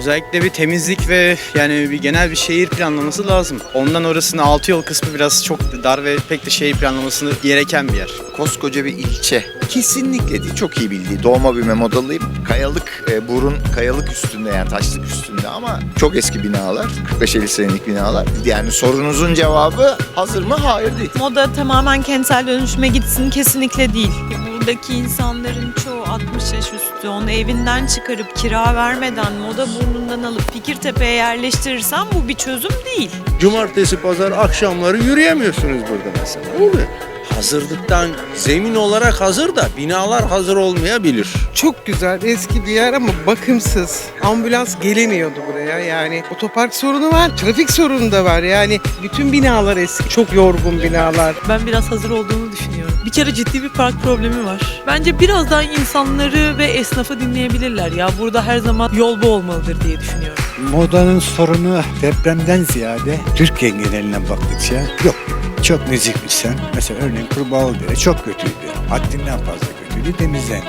Özellikle bir temizlik ve yani bir genel bir şehir planlaması lazım. Ondan orasını altı yol kısmı biraz çok dar ve pek de şehir planlamasını gereken bir yer. Koskoca bir ilçe. Kesinlikle değil. Çok iyi bildiği. Doğma büyüme modalıyım. Kayalık, e, burun kayalık üstünde yani taşlık üstünde ama çok eski binalar. 45-50 senelik binalar. Yani sorunuzun cevabı hazır mı? Hayır değil. Moda tamamen kentsel dönüşüme gitsin kesinlikle değil. Buradaki insanların çoğu 60 yaş üstü. Onu evinden çıkarıp kira vermeden moda burnundan alıp Fikirtepe'ye yerleştirirsen bu bir çözüm değil. Cumartesi, pazar akşamları yürüyemiyorsunuz burada mesela. Değil mi? Hazırlıktan zemin olarak hazır da binalar hazır olmayabilir. Çok güzel eski bir yer ama bakımsız. Ambulans gelemiyordu buraya yani. Otopark sorunu var, trafik sorunu da var. Yani bütün binalar eski, çok yorgun binalar. Ben biraz hazır olduğunu düşünüyorum. Bir kere ciddi bir park problemi var. Bence biraz daha insanları ve esnafı dinleyebilirler ya. Burada her zaman yol bu olmalıdır diye düşünüyorum. Modanın sorunu depremden ziyade Türkiye geneline baktıkça yok. Çok nezih bir sen. Mesela örneğin Kurbağalıdere çok kötüydü. Haddinden fazla kötüydü, temizlendi.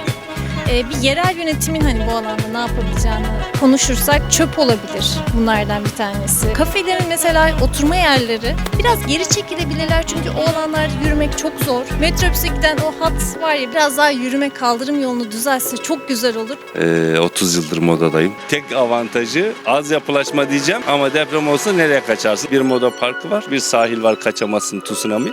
Ee, bir yerel yönetimin hani bu alanda ne yapabileceğini konuşursak çöp olabilir bunlardan bir tanesi. Kafelerin mesela oturma yerleri biraz geri çekilebilirler çünkü o alanlarda yürümek çok zor. Metrobüse giden o hat var ya biraz daha yürüme kaldırım yolunu düzelse çok güzel olur. Ee, 30 yıldır modadayım. Tek avantajı az yapılaşma diyeceğim ama deprem olsa nereye kaçarsın? Bir moda parkı var, bir sahil var kaçamazsın tsunami.